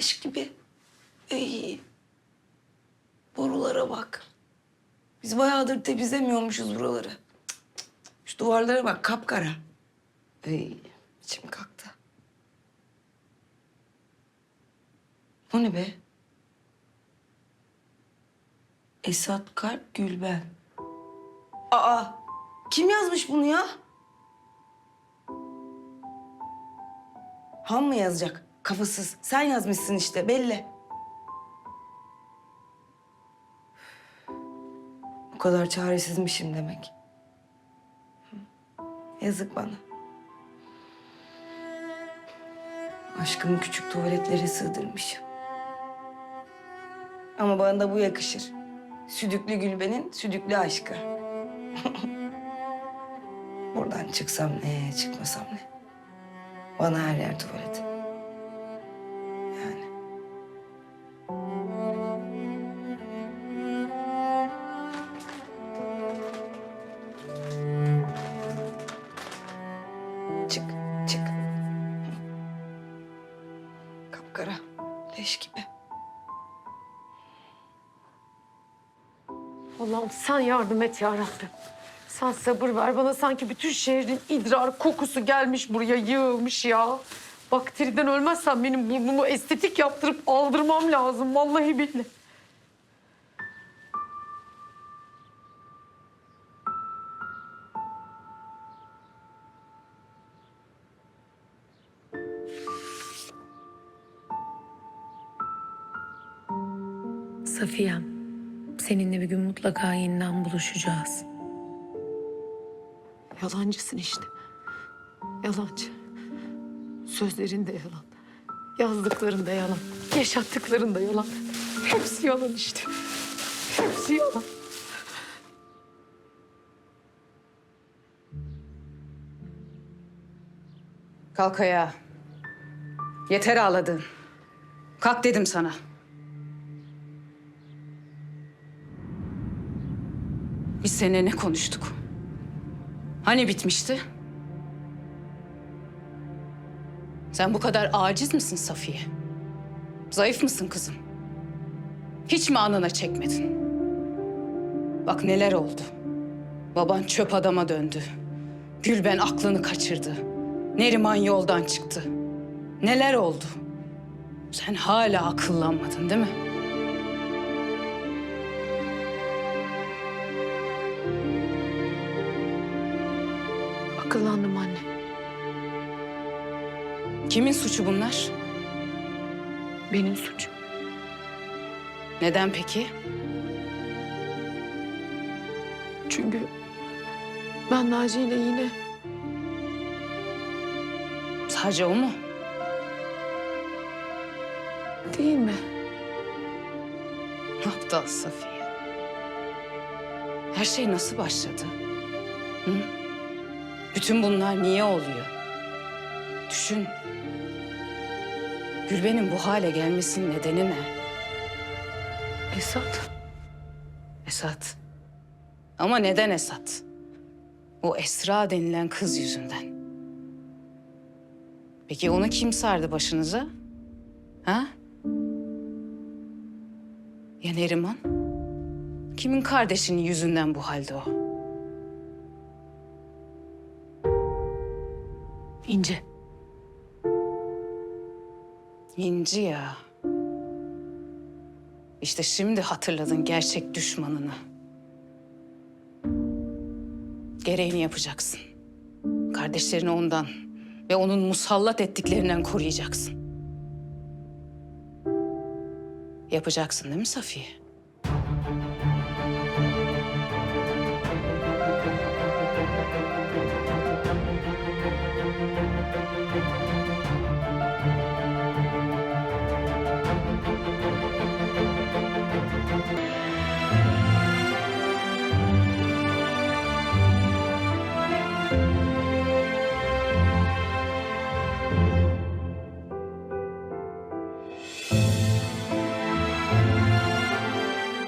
leş gibi. Ey. Borulara bak. Biz bayağıdır temizlemiyormuşuz buraları. Şu duvarlara bak kapkara. Ey, içim kalktı. O ne be? Esat Kalp Gülben. Aa, kim yazmış bunu ya? Han mı yazacak? Kafasız. Sen yazmışsın işte belli. O kadar çaresizmişim demek. Yazık bana. Aşkımı küçük tuvaletlere sığdırmışım. Ama bana da bu yakışır. Südüklü Gülben'in südüklü aşkı. Buradan çıksam ne, çıkmasam ne. Bana her yer tuvalet. Kapkara, leş gibi. Allah'ım sen yardım et ya Rabbim. Sen sabır ver bana sanki bütün şehrin idrar kokusu gelmiş buraya yığılmış ya. Bakteriden ölmezsem benim burnumu estetik yaptırıp aldırmam lazım vallahi billahi. Safiyem, seninle bir gün mutlaka yeniden buluşacağız. Yalancısın işte. Yalancı. Sözlerin de yalan. Yazdıkların da yalan. Yaşattıkların da yalan. Hepsi yalan işte. Hepsi yalan. Kalk ayağa. Yeter ağladın. Kalk dedim sana. Biz seninle ne konuştuk? Hani bitmişti? Sen bu kadar aciz misin Safiye? Zayıf mısın kızım? Hiç mi anına çekmedin? Bak neler oldu. Baban çöp adama döndü. Gülben aklını kaçırdı. Neriman yoldan çıktı. Neler oldu? Sen hala akıllanmadın değil mi? Akıllandım anne. Kimin suçu bunlar? Benim suçum. Neden peki? Çünkü ben Naci ile yine Sadece o mu? değil mi? Aptal Safiye. Her şey nasıl başladı? Hı? Bütün bunlar niye oluyor? Düşün. Gülben'in bu hale gelmesinin nedeni ne? Esat. Esat. Ama neden Esat? O Esra denilen kız yüzünden. Peki onu kim sardı başınıza? Ha? Ya Neriman? Kimin kardeşinin yüzünden bu halde o? İnce. İnci ya. İşte şimdi hatırladın gerçek düşmanını. Gereğini yapacaksın. Kardeşlerini ondan ve onun musallat ettiklerinden koruyacaksın. Yapacaksın değil mi Safiye?